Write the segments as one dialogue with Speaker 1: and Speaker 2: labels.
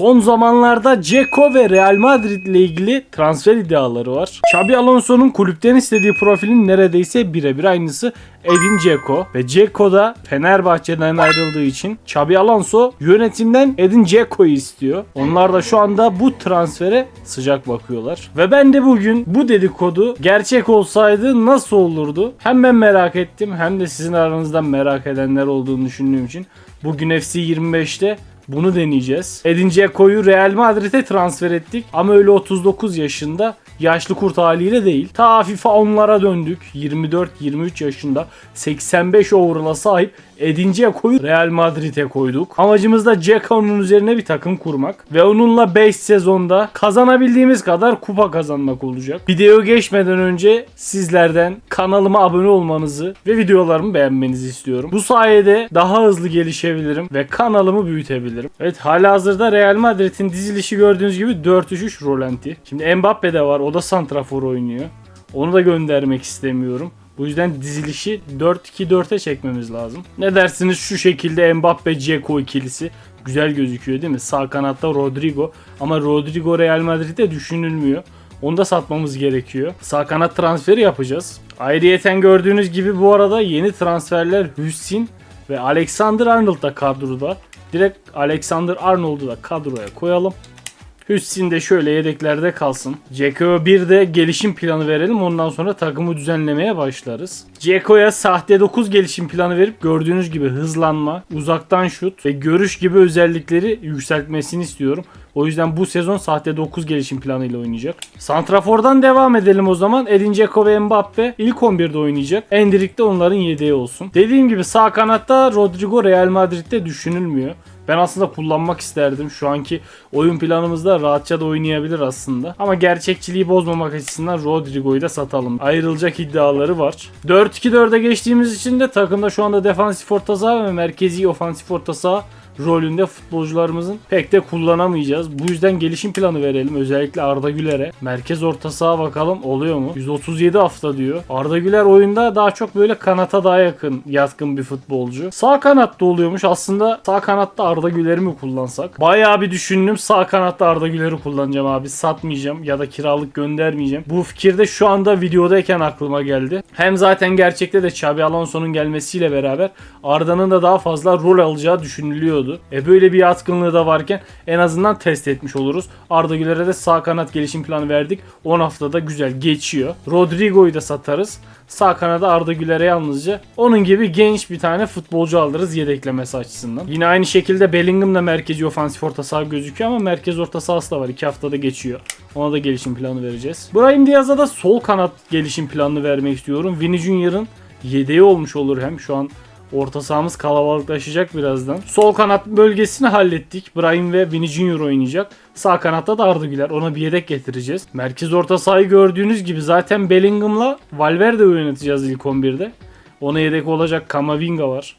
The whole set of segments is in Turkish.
Speaker 1: Son zamanlarda Ceko ve Real Madrid ile ilgili transfer iddiaları var. Xabi Alonso'nun kulüpten istediği profilin neredeyse birebir aynısı Edin Dzeko ve Dzeko da Fenerbahçe'den ayrıldığı için Xabi Alonso yönetimden Edin Dzeko'yu istiyor. Onlar da şu anda bu transfere sıcak bakıyorlar. Ve ben de bugün bu dedikodu gerçek olsaydı nasıl olurdu? Hem ben merak ettim hem de sizin aranızdan merak edenler olduğunu düşündüğüm için bugün FC 25'te bunu deneyeceğiz. Edin Dzeko'yu Real Madrid'e transfer ettik ama öyle 39 yaşında yaşlı kurt haliyle değil. Ta FIFA onlara döndük. 24-23 yaşında 85 overall'a sahip Edin Dzeko'yu Real Madrid'e koyduk. Amacımız da Dzeko'nun üzerine bir takım kurmak ve onunla 5 sezonda kazanabildiğimiz kadar kupa kazanmak olacak. Video geçmeden önce sizlerden kanalıma abone olmanızı ve videolarımı beğenmenizi istiyorum. Bu sayede daha hızlı gelişebilirim ve kanalımı büyütebilirim. Evet hala hazırda Real Madrid'in dizilişi gördüğünüz gibi 4-3-3 rolanti. Şimdi Mbappe de var o da santrafor oynuyor. Onu da göndermek istemiyorum. Bu yüzden dizilişi 4-2-4'e çekmemiz lazım. Ne dersiniz şu şekilde Mbappe Dzeko ikilisi güzel gözüküyor değil mi? Sağ kanatta Rodrigo ama Rodrigo Real Madrid'de düşünülmüyor. Onu da satmamız gerekiyor. Sağ kanat transferi yapacağız. Ayrıyeten gördüğünüz gibi bu arada yeni transferler Hüssin ve Alexander Arnold da kadroda. Direkt Alexander Arnold'u da kadroya koyalım. Hüssin de şöyle yedeklerde kalsın. Ceko'ya bir de gelişim planı verelim. Ondan sonra takımı düzenlemeye başlarız. Ceko'ya sahte 9 gelişim planı verip gördüğünüz gibi hızlanma, uzaktan şut ve görüş gibi özellikleri yükseltmesini istiyorum. O yüzden bu sezon sahte 9 gelişim planıyla oynayacak. Santrafor'dan devam edelim o zaman. Edin Dzeko ve Mbappe ilk 11'de oynayacak. Endrick de onların yedeği olsun. Dediğim gibi sağ kanatta Rodrigo Real Madrid'de düşünülmüyor. Ben aslında kullanmak isterdim. Şu anki oyun planımızda rahatça da oynayabilir aslında. Ama gerçekçiliği bozmamak açısından Rodrigo'yu da satalım. Ayrılacak iddiaları var. 4-2-4'e geçtiğimiz için de takımda şu anda defansif orta saha ve merkezi ofansif orta saha rolünde futbolcularımızın pek de kullanamayacağız. Bu yüzden gelişim planı verelim. Özellikle Arda Güler'e. Merkez orta saha bakalım oluyor mu? 137 hafta diyor. Arda Güler oyunda daha çok böyle kanata daha yakın, yatkın bir futbolcu. Sağ kanatta oluyormuş. Aslında sağ kanatta Arda Güler'i mi kullansak? Bayağı bir düşündüm. Sağ kanatta Arda Güler'i kullanacağım abi. Satmayacağım ya da kiralık göndermeyeceğim. Bu fikir de şu anda videodayken aklıma geldi. Hem zaten gerçekte de Xabi Alonso'nun gelmesiyle beraber Arda'nın da daha fazla rol alacağı düşünülüyordu. E böyle bir yatkınlığı da varken en azından test etmiş oluruz. Arda Güler'e de sağ kanat gelişim planı verdik. 10 haftada güzel geçiyor. Rodrigo'yu da satarız. Sağ kanada Arda Güler'e yalnızca onun gibi genç bir tane futbolcu alırız yedeklemesi açısından. Yine aynı şekilde Bellingham da merkezi ofansif orta saha gözüküyor ama merkez orta sahası da var. 2 haftada geçiyor. Ona da gelişim planı vereceğiz. Brahim Diaz'a da sol kanat gelişim planını vermek istiyorum. Vini Junior'ın yedeği olmuş olur hem şu an Orta sahamız kalabalıklaşacak birazdan. Sol kanat bölgesini hallettik. Brahim ve Vini Junior oynayacak. Sağ kanatta da Arda Güler. Ona bir yedek getireceğiz. Merkez orta sahayı gördüğünüz gibi zaten Bellingham'la Valverde oynatacağız ilk 11'de. Ona yedek olacak Kamavinga var.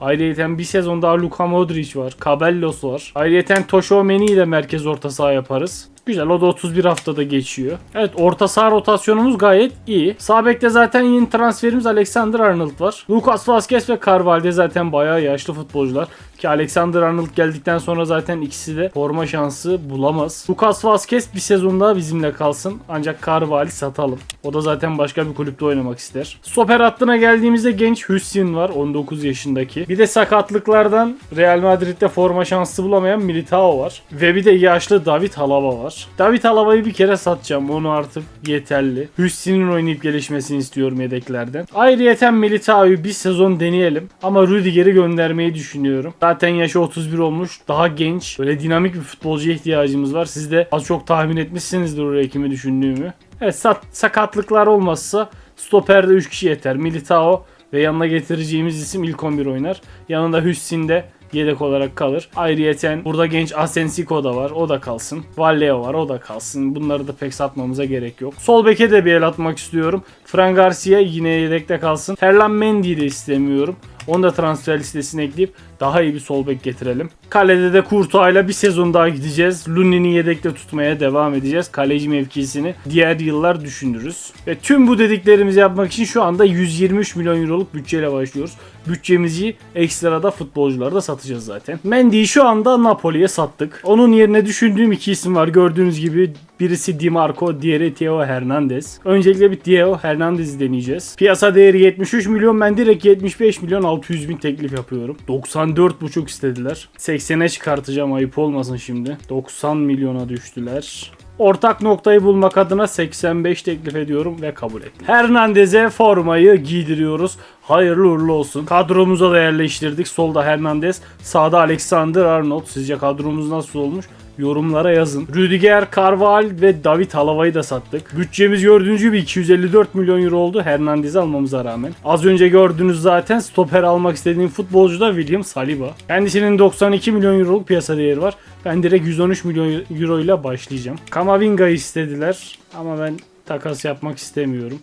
Speaker 1: Ayrıyeten bir sezon daha Luka Modric var. Cabellos var. Ayrıyeten Toşomeni ile merkez orta saha yaparız. Güzel o da 31 haftada geçiyor. Evet orta saha rotasyonumuz gayet iyi. Sağ bekte zaten yeni transferimiz Alexander Arnold var. Lucas Vazquez ve Carvalho zaten bayağı yaşlı futbolcular. Ki Alexander Arnold geldikten sonra zaten ikisi de forma şansı bulamaz. Lucas Vazquez bir sezon daha bizimle kalsın. Ancak Carvalho satalım. O da zaten başka bir kulüpte oynamak ister. Stoper hattına geldiğimizde genç Hüsyin var 19 yaşındaki. Bir de sakatlıklardan Real Madrid'de forma şansı bulamayan Militao var. Ve bir de yaşlı David Alaba var. David Alaba'yı bir kere satacağım. Onu artık yeterli. Hüsnü'nün oynayıp gelişmesini istiyorum yedeklerden. Ayrıyeten Militao'yu bir sezon deneyelim. Ama Rüdiger'i göndermeyi düşünüyorum. Zaten yaşı 31 olmuş. Daha genç. Böyle dinamik bir futbolcuya ihtiyacımız var. Siz de az çok tahmin etmişsinizdir oraya kimi düşündüğümü. Evet sakatlıklar olmazsa stoperde 3 kişi yeter. Militao ve yanına getireceğimiz isim ilk 11 oynar. Yanında Hüssin de yedek olarak kalır. Ayrıyeten burada genç Asensico da var. O da kalsın. Valleo var. O da kalsın. Bunları da pek satmamıza gerek yok. Sol beke de bir el atmak istiyorum. Fran Garcia yine yedekte kalsın. Ferland Mendy'yi de istemiyorum. Onu da transfer listesine ekleyip Daha iyi bir sol bek getirelim. Kalede de Kurtuğa'yla bir sezon daha gideceğiz. Luni'ni yedekte tutmaya devam edeceğiz. Kaleci mevkisini diğer yıllar düşünürüz. Ve tüm bu dediklerimizi yapmak için şu anda 123 milyon euroluk bütçeyle başlıyoruz. Bütçemizi ekstrada futbolcularda satacağız zaten. Mendy'yi şu anda Napoli'ye sattık. Onun yerine düşündüğüm iki isim var. Gördüğünüz gibi birisi Di Marco, diğeri Theo Hernandez. Öncelikle bir Theo Hernandez'i deneyeceğiz. Piyasa değeri 73 milyon. Ben direkt 75 milyon 600 bin teklif yapıyorum. 94,5 istediler. 80'e çıkartacağım ayıp olmasın şimdi. 90 milyona düştüler. Ortak noktayı bulmak adına 85 teklif ediyorum ve kabul ettim. Hernandez'e formayı giydiriyoruz. Hayırlı uğurlu olsun. Kadromuza da yerleştirdik. Solda Hernandez, sağda Alexander Arnold. Sizce kadromuz nasıl olmuş? Yorumlara yazın. Rüdiger, Carval ve David Halava'yı da sattık. Bütçemiz gördüğünüz gibi 254 milyon euro oldu Hernandez'i almamıza rağmen. Az önce gördünüz zaten stoper almak istediğim futbolcu da William Saliba. Kendisinin 92 milyon euroluk piyasa değeri var. Ben direkt 113 milyon euro ile başlayacağım. Kamavinga'yı istediler ama ben takas yapmak istemiyorum.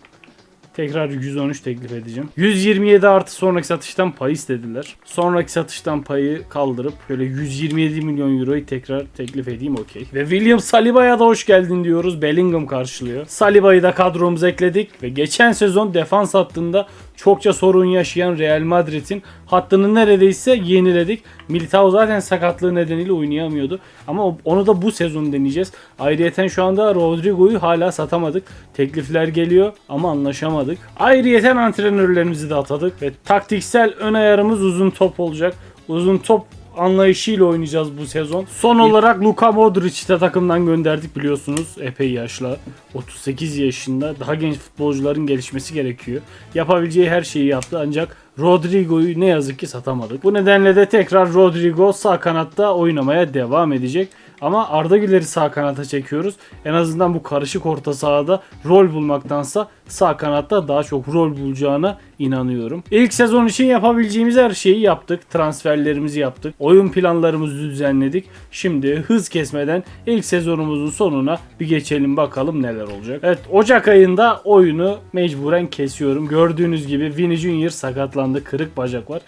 Speaker 1: Tekrar 113 teklif edeceğim. 127 artı sonraki satıştan pay istediler. Sonraki satıştan payı kaldırıp böyle 127 milyon euroyu tekrar teklif edeyim okey. Ve William Saliba'ya da hoş geldin diyoruz. Bellingham karşılıyor. Saliba'yı da kadromuza ekledik ve geçen sezon defans hattında çokça sorun yaşayan Real Madrid'in hattını neredeyse yeniledik. Militao zaten sakatlığı nedeniyle oynayamıyordu. Ama onu da bu sezon deneyeceğiz. Ayrıyeten şu anda Rodrigo'yu hala satamadık. Teklifler geliyor ama anlaşamadık. Ayrıyeten antrenörlerimizi de atadık ve taktiksel ön ayarımız uzun top olacak. Uzun top anlayışıyla oynayacağız bu sezon. Son olarak Luka Modric'i de takımdan gönderdik biliyorsunuz. Epey yaşlı. 38 yaşında. Daha genç futbolcuların gelişmesi gerekiyor. Yapabileceği her şeyi yaptı ancak Rodrigo'yu ne yazık ki satamadık. Bu nedenle de tekrar Rodrigo sağ kanatta oynamaya devam edecek. Ama Arda Güler'i sağ kanata çekiyoruz. En azından bu karışık orta sahada rol bulmaktansa sağ kanatta daha çok rol bulacağına inanıyorum. İlk sezon için yapabileceğimiz her şeyi yaptık. Transferlerimizi yaptık. Oyun planlarımızı düzenledik. Şimdi hız kesmeden ilk sezonumuzun sonuna bir geçelim bakalım neler olacak. Evet Ocak ayında oyunu mecburen kesiyorum. Gördüğünüz gibi Vini Junior sakatlandı. Kırık bacak var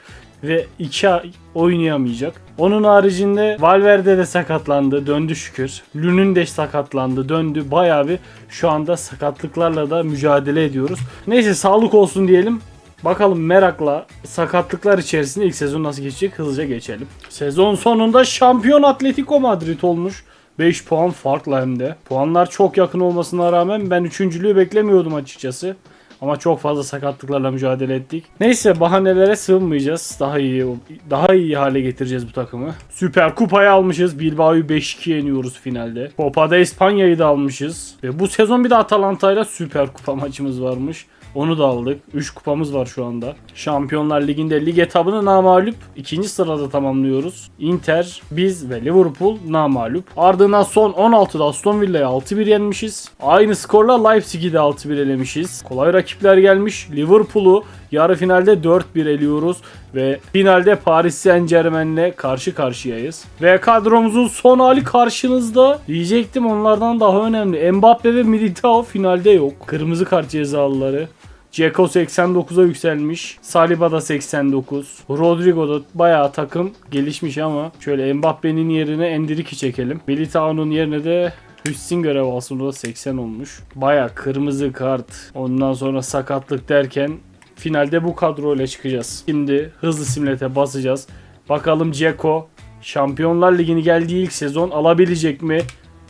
Speaker 1: ve 2 ay oynayamayacak. Onun haricinde Valverde de sakatlandı. Döndü şükür. Lünün de sakatlandı. Döndü. Bayağı bir şu anda sakatlıklarla da mücadele ediyoruz. Neyse sağlık olsun diyelim. Bakalım merakla sakatlıklar içerisinde ilk sezon nasıl geçecek hızlıca geçelim. Sezon sonunda şampiyon Atletico Madrid olmuş. 5 puan farkla hem de. Puanlar çok yakın olmasına rağmen ben üçüncülüğü beklemiyordum açıkçası. Ama çok fazla sakatlıklarla mücadele ettik. Neyse bahanelere sığınmayacağız. Daha iyi daha iyi hale getireceğiz bu takımı. Süper Kupayı almışız. Bilbao'yu 5-2 yeniyoruz finalde. Copa İspanya'yı da almışız. Ve bu sezon bir de Atalanta'yla Süper Kupa maçımız varmış. Onu da aldık. 3 kupamız var şu anda. Şampiyonlar Ligi'nde lig etabını namalup ikinci sırada tamamlıyoruz. Inter, biz ve Liverpool namalup. Ardından son 16'da Aston Villa'yı 6-1 yenmişiz. Aynı skorla Leipzig'i de 6-1 elemişiz. Kolay rakipler gelmiş. Liverpool'u yarı finalde 4-1 eliyoruz ve finalde Paris Saint Germain'le karşı karşıyayız. Ve kadromuzun son hali karşınızda. Diyecektim onlardan daha önemli. Mbappe ve Militao finalde yok. Kırmızı kart cezalıları. Ceko 89'a yükselmiş. Saliba da 89. Rodrigo da bayağı takım gelişmiş ama şöyle Mbappe'nin yerine Endirik'i çekelim. Militao'nun yerine de Hüssin görev alsın o da 80 olmuş. Bayağı kırmızı kart. Ondan sonra sakatlık derken finalde bu kadroyla çıkacağız. Şimdi hızlı simlete basacağız. Bakalım Ceko Şampiyonlar Ligi'ni geldiği ilk sezon alabilecek mi?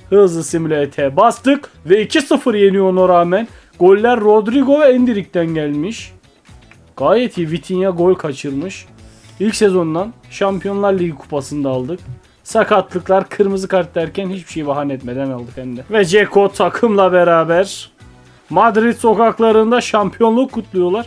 Speaker 1: Hızlı simülete bastık ve 2-0 yeniyor ona rağmen. Goller Rodrigo ve Endirik'ten gelmiş. Gayet iyi. Vitinha gol kaçırmış. İlk sezondan Şampiyonlar Ligi kupasını da aldık. Sakatlıklar, kırmızı kart derken hiçbir şey bahane etmeden aldık hem de. Ve Ceko takımla beraber Madrid sokaklarında şampiyonluk kutluyorlar.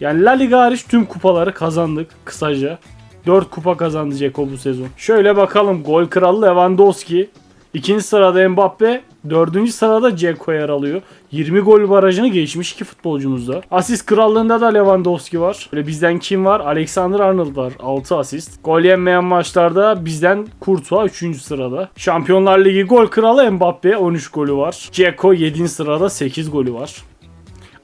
Speaker 1: Yani La Liga hariç tüm kupaları kazandık kısaca. 4 kupa kazandı Ceko bu sezon. Şöyle bakalım gol kralı Lewandowski. İkinci sırada Mbappe. Dördüncü sırada Ceko yer alıyor. 20 gol barajını geçmiş iki futbolcumuzda. Asist krallığında da Lewandowski var. Böyle bizden kim var? Alexander Arnold var. 6 asist. Gol yenmeyen maçlarda bizden Courtois 3. sırada. Şampiyonlar Ligi gol kralı Mbappe 13 golü var. Ceko 7. sırada 8 golü var.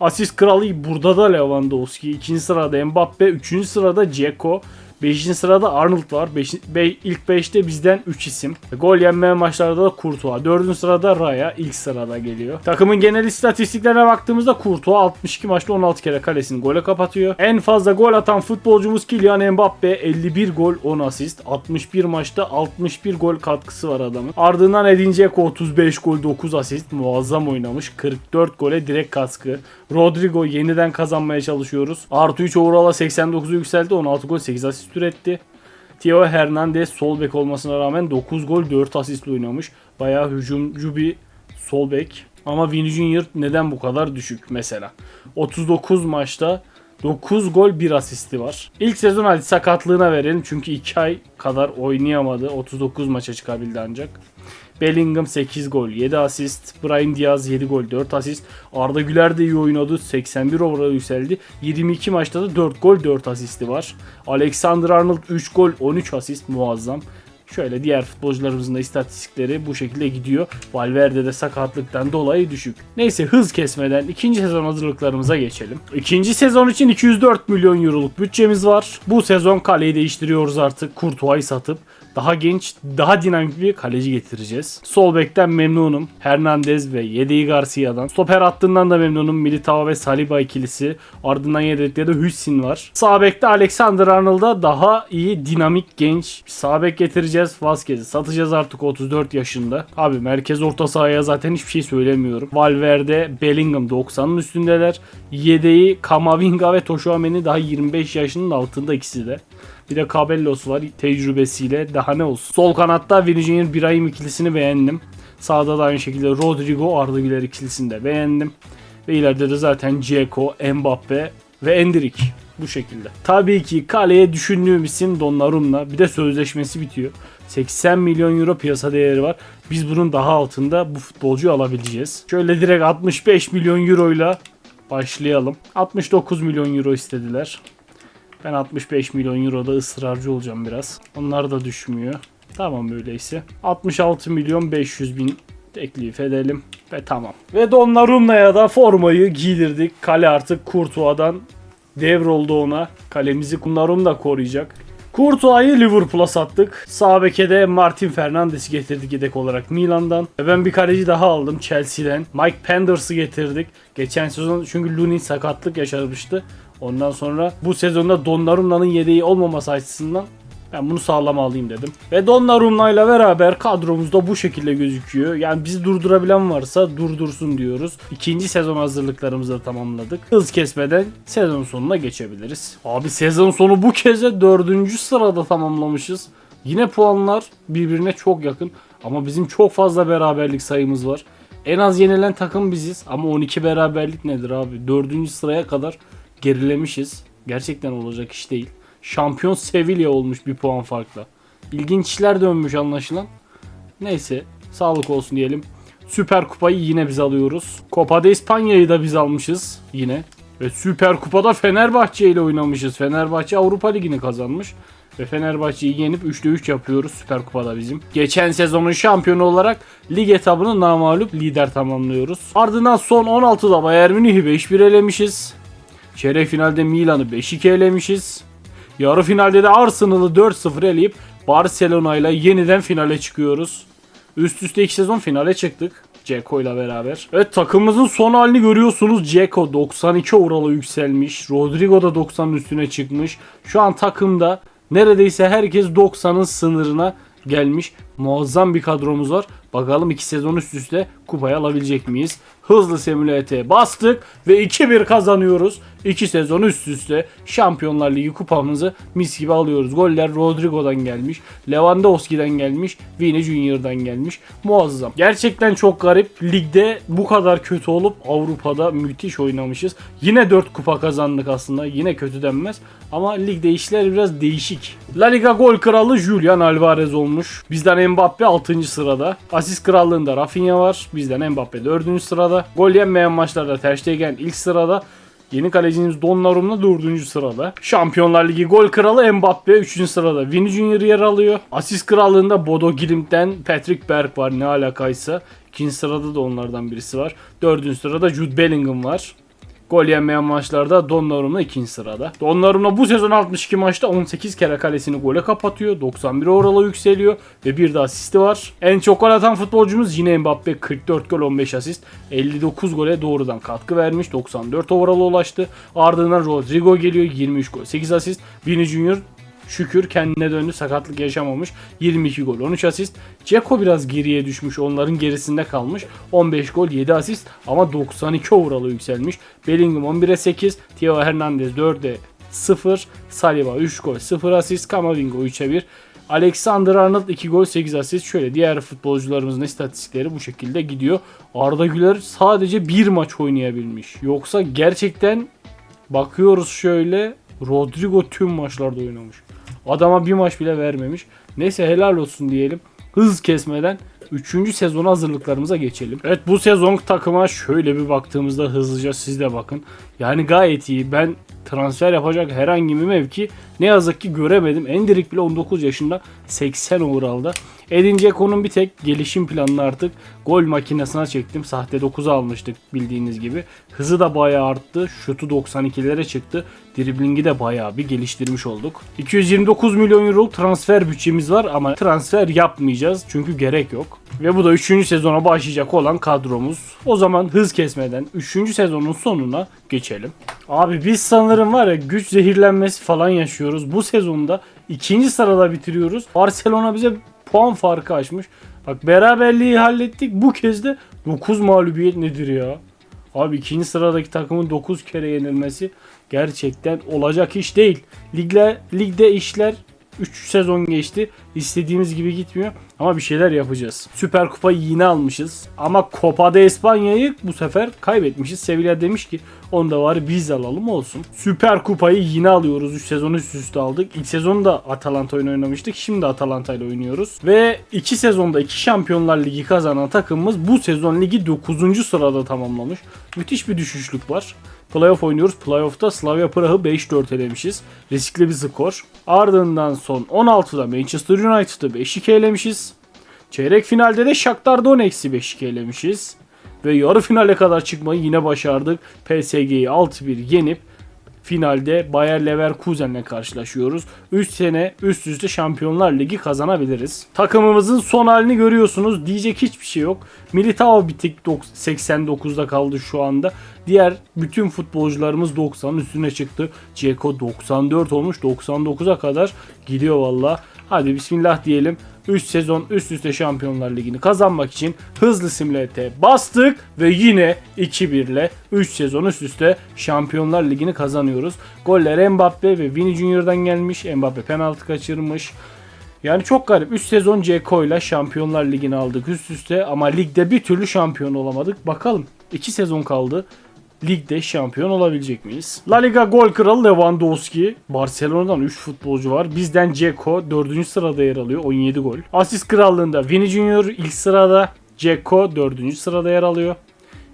Speaker 1: Asist kralı burada da Lewandowski. 2. sırada Mbappe. 3. sırada Ceko. 5. sırada Arnold var. Beş, be, ilk 5'te bizden 3 isim. Gol yenmeyen maçlarda da Courtois. 4. sırada Raya ilk sırada geliyor. Takımın genel istatistiklerine baktığımızda Courtois 62 maçta 16 kere kalesini gole kapatıyor. En fazla gol atan futbolcumuz Kylian Mbappe 51 gol 10 asist. 61 maçta 61 gol katkısı var adamın. Ardından Edin Dzeko 35 gol 9 asist. Muazzam oynamış. 44 gole direkt katkı. Rodrigo yeniden kazanmaya çalışıyoruz. Artı 3 overall'a 89'u yükseldi. 16 gol 8 asist üretti. Theo Hernandez sol bek olmasına rağmen 9 gol 4 asistle oynamış. Bayağı hücumcu bir sol bek. Ama Vini Junior neden bu kadar düşük mesela? 39 maçta 9 gol 1 asisti var. İlk sezon hadi sakatlığına verelim çünkü 2 ay kadar oynayamadı. 39 maça çıkabildi ancak. Bellingham 8 gol 7 asist. Brahim Diaz 7 gol 4 asist. Arda Güler de iyi oynadı. 81 overall yükseldi. 22 maçta da 4 gol 4 asisti var. Alexander Arnold 3 gol 13 asist muazzam. Şöyle diğer futbolcularımızın da istatistikleri bu şekilde gidiyor. Valverde de sakatlıktan dolayı düşük. Neyse hız kesmeden ikinci sezon hazırlıklarımıza geçelim. İkinci sezon için 204 milyon euroluk bütçemiz var. Bu sezon kaleyi değiştiriyoruz artık. Courtois'ı satıp daha genç, daha dinamik bir kaleci getireceğiz. Sol bekten memnunum. Hernandez ve yedeği Garcia'dan. Stoper hattından da memnunum. Militao ve Saliba ikilisi. Ardından yedekte de Hüssin var. Sağ bekte Alexander Arnold'a daha iyi, dinamik, genç bir sağ bek getireceğiz. Vazquez'i satacağız artık 34 yaşında. Abi merkez orta sahaya zaten hiçbir şey söylemiyorum. Valverde, Bellingham 90'ın üstündeler. Yedeği Kamavinga ve Tchouaméni daha 25 yaşının altında ikisi de. Bir de Cabellos var tecrübesiyle daha ne olsun. Sol kanatta Junior Birahim ikilisini beğendim. Sağda da aynı şekilde Rodrigo Arda Güler ikilisini de beğendim. Ve ileride de zaten Dzeko, Mbappe ve Endrick. Bu şekilde. Tabii ki kaleye düşündüğüm isim Donnarumma. Bir de sözleşmesi bitiyor. 80 milyon euro piyasa değeri var. Biz bunun daha altında bu futbolcuyu alabileceğiz. Şöyle direkt 65 milyon euroyla başlayalım. 69 milyon euro istediler. Ben 65 milyon euroda ısrarcı olacağım biraz. Onlar da düşmüyor. Tamam öyleyse. 66 milyon 500 bin teklif edelim. Ve tamam. Ve Donnarumma'ya da formayı giydirdik. Kale artık Courtois'dan devroldu ona. Kalemizi Donnarum da koruyacak. Courtois'ı Liverpool'a sattık. Sağ de Martin Fernandes'i getirdik yedek olarak Milan'dan. Ve ben bir kaleci daha aldım Chelsea'den. Mike Penders'ı getirdik. Geçen sezon çünkü Lunin sakatlık yaşamıştı. Ondan sonra bu sezonda Donnarumma'nın yedeği olmaması açısından ben bunu sağlam alayım dedim. Ve Donnarumma ile beraber kadromuzda bu şekilde gözüküyor. Yani bizi durdurabilen varsa durdursun diyoruz. İkinci sezon hazırlıklarımızı da tamamladık. Hız kesmeden sezon sonuna geçebiliriz. Abi sezon sonu bu kez de dördüncü sırada tamamlamışız. Yine puanlar birbirine çok yakın. Ama bizim çok fazla beraberlik sayımız var. En az yenilen takım biziz. Ama 12 beraberlik nedir abi? Dördüncü sıraya kadar gerilemişiz. Gerçekten olacak iş değil. Şampiyon Sevilla olmuş bir puan farkla. İlginç işler dönmüş anlaşılan. Neyse sağlık olsun diyelim. Süper Kupayı yine biz alıyoruz. Copa de İspanya'yı da biz almışız yine. Ve Süper Kupa'da Fenerbahçe ile oynamışız. Fenerbahçe Avrupa Ligi'ni kazanmış. Ve Fenerbahçe'yi yenip 3'te 3 yapıyoruz Süper Kupa'da bizim. Geçen sezonun şampiyonu olarak lig etabını namalup lider tamamlıyoruz. Ardından son 16'da Bayern Münih'i 5-1 elemişiz. Çeyrek finalde Milan'ı 5-2 elemişiz. Yarı finalde de Arsenal'ı 4-0 eleyip Barcelona ile yeniden finale çıkıyoruz. Üst üste iki sezon finale çıktık. Ceko ile beraber. Evet takımımızın son halini görüyorsunuz. Ceko 92 overall'a yükselmiş. Rodrigo da 90'ın üstüne çıkmış. Şu an takımda neredeyse herkes 90'ın sınırına gelmiş. Muazzam bir kadromuz var. Bakalım iki sezon üst üste kupayı alabilecek miyiz? Hızlı simülete bastık ve 2-1 kazanıyoruz. 2 sezon üst üste Şampiyonlar Ligi kupamızı mis gibi alıyoruz. Goller Rodrigo'dan gelmiş, Lewandowski'den gelmiş, Vini Junior'dan gelmiş. Muazzam. Gerçekten çok garip. Ligde bu kadar kötü olup Avrupa'da müthiş oynamışız. Yine 4 kupa kazandık aslında. Yine kötü denmez. Ama ligde işler biraz değişik. La Liga gol kralı Julian Alvarez olmuş. Bizden Mbappe 6. sırada. Asist krallığında Rafinha var. Bizden Mbappe 4. sırada. Gol yenmeyen maçlarda Ter Stegen ilk sırada. Yeni kalecimiz Donnarumma 4. sırada. Şampiyonlar Ligi gol kralı Mbappe 3. sırada. Vini Junior yer alıyor. Asist krallığında Bodo Glimt'ten Patrick Berg var ne alakaysa. 2. sırada da onlardan birisi var. 4. sırada Jude Bellingham var. Gol yemeyen maçlarda Donnarumma ikinci sırada. Donnarumma bu sezon 62 maçta 18 kere kalesini gole kapatıyor. 91 orala yükseliyor ve bir de asisti var. En çok gol atan futbolcumuz yine Mbappe 44 gol 15 asist. 59 gole doğrudan katkı vermiş. 94 overall'a ulaştı. Ardından Rodrigo geliyor 23 gol 8 asist. Vini Junior Şükür kendine döndü sakatlık yaşamamış. 22 gol 13 asist. Ceko biraz geriye düşmüş onların gerisinde kalmış. 15 gol 7 asist ama 92 overall'a yükselmiş. Bellingham 11'e 8. Theo Hernandez 4'e 0. Saliba 3 gol 0 asist. Camavinga 3'e 1. Alexander Arnold 2 gol 8 asist. Şöyle diğer futbolcularımızın istatistikleri bu şekilde gidiyor. Arda Güler sadece bir maç oynayabilmiş. Yoksa gerçekten bakıyoruz şöyle Rodrigo tüm maçlarda oynamış. Adama bir maç bile vermemiş. Neyse helal olsun diyelim. Hız kesmeden 3. sezon hazırlıklarımıza geçelim. Evet bu sezon takıma şöyle bir baktığımızda hızlıca siz de bakın. Yani gayet iyi. Ben transfer yapacak herhangi bir mevki ne yazık ki göremedim. Endrick bile 19 yaşında 80 overall'da. Edin Dzeko'nun bir tek gelişim planını artık gol makinesine çektim. Sahte 9'u almıştık bildiğiniz gibi. Hızı da bayağı arttı. Şutu 92'lere çıktı. Driblingi de bayağı bir geliştirmiş olduk. 229 milyon euro transfer bütçemiz var ama transfer yapmayacağız. Çünkü gerek yok. Ve bu da 3. sezona başlayacak olan kadromuz. O zaman hız kesmeden 3. sezonun sonuna geçelim. Abi biz sanırım var ya güç zehirlenmesi falan yaşıyoruz. Bu sezonda ikinci sırada bitiriyoruz. Barcelona bize puan farkı açmış. Bak beraberliği hallettik. Bu kez de 9 mağlubiyet nedir ya? Abi ikinci sıradaki takımın 9 kere yenilmesi gerçekten olacak iş değil. Ligle, ligde işler 3 sezon geçti. İstediğimiz gibi gitmiyor. Ama bir şeyler yapacağız. Süper Kupayı yine almışız. Ama Copa de Espanya'yı bu sefer kaybetmişiz. Sevilla demiş ki onu da var biz alalım olsun. Süper Kupayı yine alıyoruz. 3 sezon üst üste aldık. İlk sezonda Atalanta oyunu oynamıştık. Şimdi Atalanta ile oynuyoruz. Ve 2 sezonda 2 Şampiyonlar Ligi kazanan takımımız bu sezon ligi 9. sırada tamamlamış. Müthiş bir düşüşlük var. Playoff oynuyoruz. Playoff'ta Slavia Prah'ı 5-4 elemişiz. Riskli bir skor. Ardından son 16'da Manchester United'ı 5-2 elemişiz. Çeyrek finalde de Shakhtar Donetsk'i 5-2 elemişiz. Ve yarı finale kadar çıkmayı yine başardık. PSG'yi 6-1 yenip finalde Bayer Leverkusen'le karşılaşıyoruz. 3 sene üst üste Şampiyonlar Ligi kazanabiliriz. Takımımızın son halini görüyorsunuz. Diyecek hiçbir şey yok. Militao bir tek dok- 89'da kaldı şu anda. Diğer bütün futbolcularımız 90'ın üstüne çıktı. Ceko 94 olmuş. 99'a kadar gidiyor valla. Hadi bismillah diyelim. 3 sezon üst üste Şampiyonlar Ligi'ni kazanmak için hızlı simülete bastık ve yine 2-1 ile 3 sezon üst üste Şampiyonlar Ligi'ni kazanıyoruz. Goller Mbappe ve Vini Junior'dan gelmiş. Mbappe penaltı kaçırmış. Yani çok garip. 3 sezon Ceko ile Şampiyonlar Ligi'ni aldık üst üste ama ligde bir türlü şampiyon olamadık. Bakalım 2 sezon kaldı. Ligde şampiyon olabilecek miyiz? La Liga gol kralı Lewandowski. Barcelona'dan 3 futbolcu var. Bizden Ceko 4. sırada yer alıyor. 17 gol. Asist krallığında Vini Junior ilk sırada. Ceko 4. sırada yer alıyor.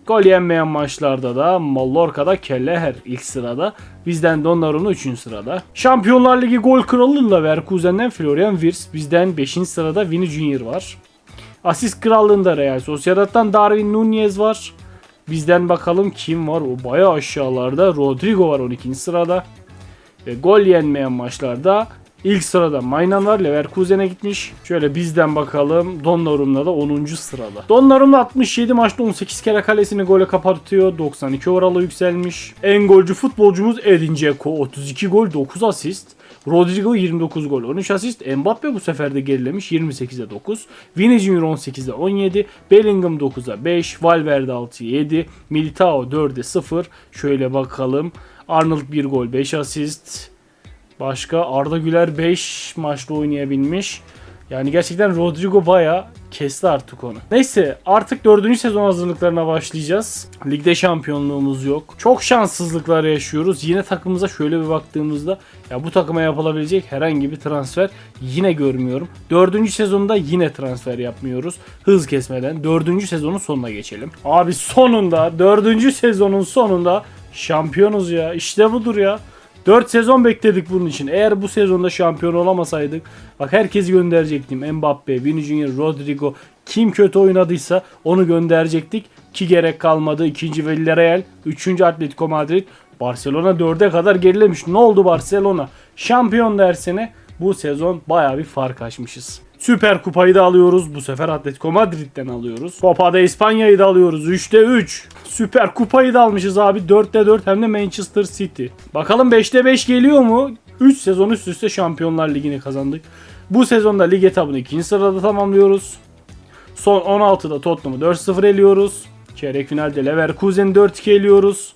Speaker 1: Gol yenmeyen maçlarda da Mallorca'da Kelleher ilk sırada. Bizden Donnarumma 3. sırada. Şampiyonlar Ligi gol kralı Leverkusen'den Florian Wirtz. Bizden 5. sırada Vini Junior var. Asist krallığında Real Sociedad'dan Darwin Nunez var. Bizden bakalım kim var? O bayağı aşağılarda. Rodrigo var 12. sırada. Ve gol yenmeyen maçlarda ilk sırada Maynan var. Leverkusen'e gitmiş. Şöyle bizden bakalım. Donnarumma'da da 10. sırada. Donnarumma 67 maçta 18 kere kalesini gole kapatıyor. 92 orala yükselmiş. En golcü futbolcumuz Edin Dzeko. 32 gol 9 asist. Rodrigo 29 gol 13 asist. Mbappe bu sefer de gerilemiş 28'e 9. Vini Junior 18'de 17. Bellingham 9'a 5. Valverde 6'ya 7. Militao 4'e 0. Şöyle bakalım. Arnold 1 gol 5 asist. Başka Arda Güler 5 maçta oynayabilmiş. Yani gerçekten Rodrigo baya kesti artık onu. Neyse artık 4. sezon hazırlıklarına başlayacağız. Ligde şampiyonluğumuz yok. Çok şanssızlıklar yaşıyoruz. Yine takımımıza şöyle bir baktığımızda ya bu takıma yapılabilecek herhangi bir transfer yine görmüyorum. 4. sezonda yine transfer yapmıyoruz. Hız kesmeden 4. sezonun sonuna geçelim. Abi sonunda 4. sezonun sonunda şampiyonuz ya. İşte budur ya. 4 sezon bekledik bunun için. Eğer bu sezonda şampiyon olamasaydık bak herkesi gönderecektim. Mbappe, Vini Junior, Rodrigo, Kim kötü oynadıysa onu gönderecektik ki gerek kalmadı. İkinci Villarreal, üçüncü Atletico Madrid, Barcelona 4'e kadar gerilemiş. Ne oldu Barcelona? Şampiyon dersene bu sezon baya bir fark açmışız. Süper Kupayı da alıyoruz. Bu sefer Atletico Madrid'den alıyoruz. Copa de İspanya'yı da alıyoruz. 3'te 3. Süper Kupayı da almışız abi. 4'te 4 hem de Manchester City. Bakalım 5'te 5 geliyor mu? 3 sezon üst üste Şampiyonlar Ligi'ni kazandık. Bu sezonda lig etabını 2. sırada tamamlıyoruz. Son 16'da Tottenham'ı 4-0 eliyoruz. Çeyrek finalde Leverkusen'i 4-2 eliyoruz.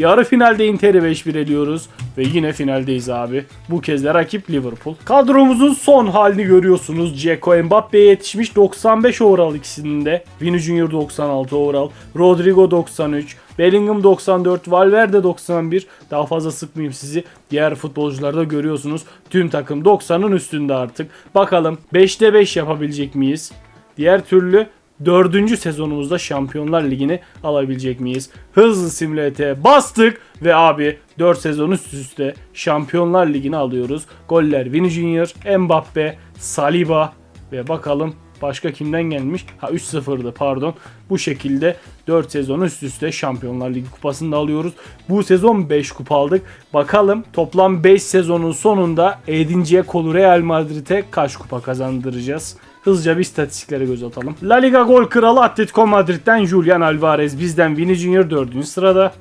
Speaker 1: Yarı finalde Inter'i 5-1 eliyoruz. Ve yine finaldeyiz abi. Bu kez de rakip Liverpool. Kadromuzun son halini görüyorsunuz. Dzeko Mbappe'ye yetişmiş 95 overall ikisinin de. Vini Junior 96 overall. Rodrigo 93. Bellingham 94. Valverde 91. Daha fazla sıkmayayım sizi. Diğer futbolcularda görüyorsunuz. Tüm takım 90'ın üstünde artık. Bakalım 5'te 5 yapabilecek miyiz? Diğer türlü dördüncü sezonumuzda Şampiyonlar Ligi'ni alabilecek miyiz? Hızlı simülete bastık ve abi 4 sezon üst üste Şampiyonlar Ligi'ni alıyoruz. Goller Vini Junior, Mbappe, Saliba ve bakalım başka kimden gelmiş? Ha 3-0'dı pardon. Bu şekilde 4 sezon üst üste Şampiyonlar Ligi kupasını da alıyoruz. Bu sezon 5 kupa aldık. Bakalım toplam 5 sezonun sonunda Edin Dzeko'lu Real Madrid'e kaç kupa kazandıracağız? Hızlıca bir istatistiklere göz atalım. La Liga gol kralı Atletico Madrid'den Julian Alvarez. Bizden Vini Junior 4. sırada.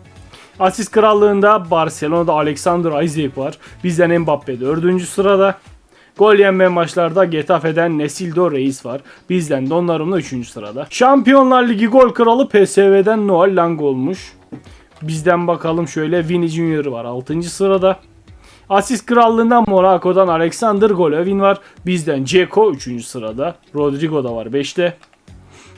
Speaker 1: Asist krallığında Barcelona'da Alexander Isaac var. Bizden Mbappe 4. sırada. Gol yenme maçlarda Getafe'den Nesildo Reis var. Bizden Donnarumma 3. sırada. Şampiyonlar Ligi gol kralı PSV'den Noel Lang olmuş. Bizden bakalım şöyle Vini Junior var 6. sırada. Asist krallığından Monaco'dan Alexander Golovin var. Bizden Ceko 3. sırada. Rodrigo da var 5'te.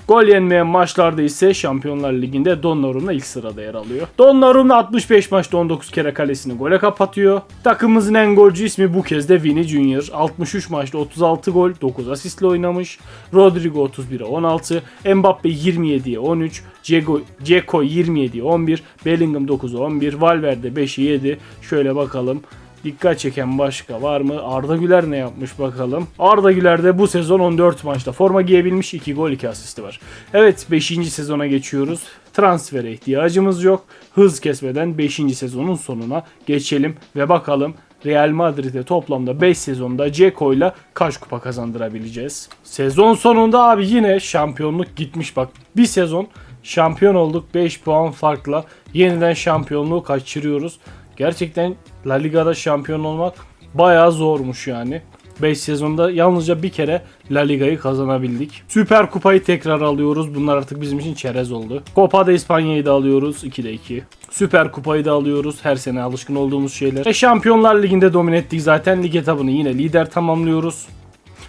Speaker 1: Gol yenmeyen maçlarda ise Şampiyonlar Ligi'nde Donnarumma ilk sırada yer alıyor. Donnarumma 65 maçta 19 kere kalesini gole kapatıyor. Takımımızın en golcü ismi bu kez de Vini Junior. 63 maçta 36 gol, 9 asistle oynamış. Rodrigo 31'e 16, Mbappe 27'ye 13, Ceko, Ceko 27'ye 11, Bellingham 9'a 11, Valverde 5'e 7. Şöyle bakalım. Dikkat çeken başka var mı? Arda Güler ne yapmış bakalım. Arda Güler de bu sezon 14 maçta forma giyebilmiş 2 gol 2 asisti var. Evet 5. sezona geçiyoruz. Transfere ihtiyacımız yok. Hız kesmeden 5. sezonun sonuna geçelim ve bakalım Real Madrid'e toplamda 5 sezonda Ceko ile kaç kupa kazandırabileceğiz? Sezon sonunda abi yine şampiyonluk gitmiş bak. Bir sezon şampiyon olduk 5 puan farkla yeniden şampiyonluğu kaçırıyoruz. Gerçekten La Liga'da şampiyon olmak bayağı zormuş yani. 5 sezonda yalnızca bir kere La Liga'yı kazanabildik. Süper Kupayı tekrar alıyoruz. Bunlar artık bizim için çerez oldu. Copa de İspanya'yı da alıyoruz. 2'de 2. Süper Kupayı da alıyoruz. Her sene alışkın olduğumuz şeyler. Ve Şampiyonlar Ligi'nde domine ettik zaten. Lig etabını yine lider tamamlıyoruz.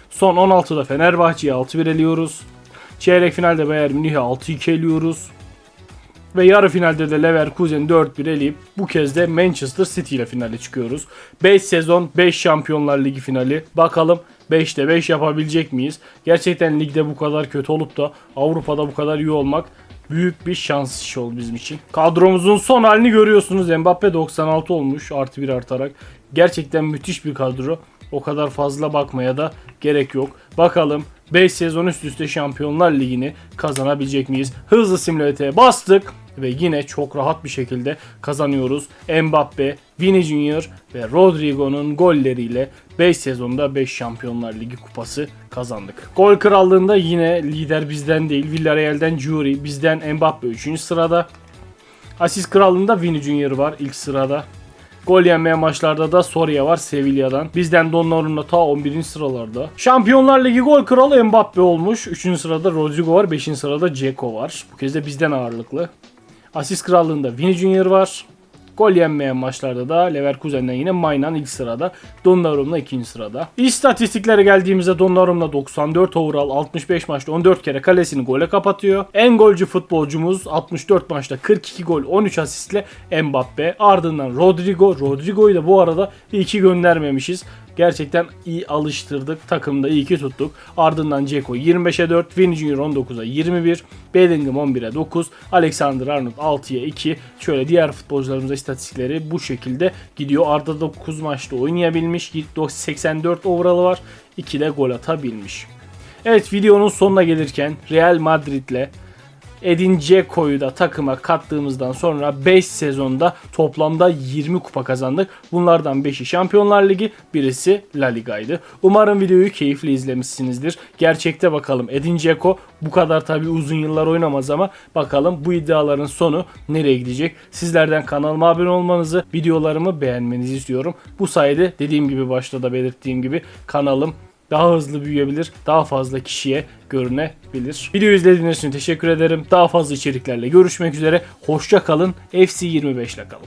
Speaker 1: Son 16'da Fenerbahçe'yi 6-1 eliyoruz. Çeyrek finalde Bayern Münih'i 6-2 eliyoruz. Ve yarı finalde de Leverkusen'i 4-1 eleyip bu kez de Manchester City ile finale çıkıyoruz. 5 sezon 5 Şampiyonlar Ligi finali. Bakalım 5'te 5 yapabilecek miyiz? Gerçekten ligde bu kadar kötü olup da Avrupa'da bu kadar iyi olmak büyük bir şans işi oldu bizim için. Kadromuzun son halini görüyorsunuz. Mbappe 96 olmuş artı bir artarak. Gerçekten müthiş bir kadro. O kadar fazla bakmaya da gerek yok. Bakalım 5 sezon üst üste Şampiyonlar Ligi'ni kazanabilecek miyiz? Hızlı simülateye bastık ve yine çok rahat bir şekilde kazanıyoruz. Mbappe, Vini Junior ve Rodrigo'nun golleriyle 5 sezonda 5 Şampiyonlar Ligi kupası kazandık. Gol krallığında yine lider bizden değil Villarreal'den Juri, bizden Mbappe 3. sırada. Asist krallığında Vini Junior var ilk sırada. Gol yenmeyen maçlarda da Soria var Sevilla'dan. Bizden Donnarumma ta 11. sıralarda. Şampiyonlar Ligi gol kralı Mbappe olmuş. 3. sırada Rodrigo var. 5. sırada Dzeko var. Bu kez de bizden ağırlıklı. Asist krallığında Vini Junior var. Gol yenmeyen maçlarda da Leverkusen'den yine Maynan ilk sırada. Donnarumma ikinci sırada. İstatistiklere geldiğimizde Donnarumma 94 overall 65 maçta 14 kere kalesini gole kapatıyor. En golcü futbolcumuz 64 maçta 42 gol 13 asistle Mbappe. Ardından Rodrigo. Rodrigo'yu da bu arada iyi ki göndermemişiz. Gerçekten iyi alıştırdık. Takımda iyi ki tuttuk. Ardından Ceko 25'e 4, Vini Junior 19'a 21, Bellingham 11'e 9, Alexander Arnold 6'ya 2. Şöyle diğer futbolcularımıza istatistikleri bu şekilde gidiyor. Arda 9 maçta oynayabilmiş. 84 overall'ı var. 2 de gol atabilmiş. Evet videonun sonuna gelirken Real Madrid'le Edin Dzeko'yu da takıma kattığımızdan sonra 5 sezonda toplamda 20 kupa kazandık. Bunlardan 5'i Şampiyonlar Ligi, birisi La Liga'ydı. Umarım videoyu keyifli izlemişsinizdir. Gerçekte bakalım Edin Dzeko bu kadar tabi uzun yıllar oynamaz ama bakalım bu iddiaların sonu nereye gidecek? Sizlerden kanalıma abone olmanızı, videolarımı beğenmenizi istiyorum. Bu sayede dediğim gibi başta da belirttiğim gibi kanalım daha hızlı büyüyebilir, daha fazla kişiye görünebilir. Videoyu izlediğiniz için teşekkür ederim. Daha fazla içeriklerle görüşmek üzere. Hoşça kalın. FC25 ile kalın.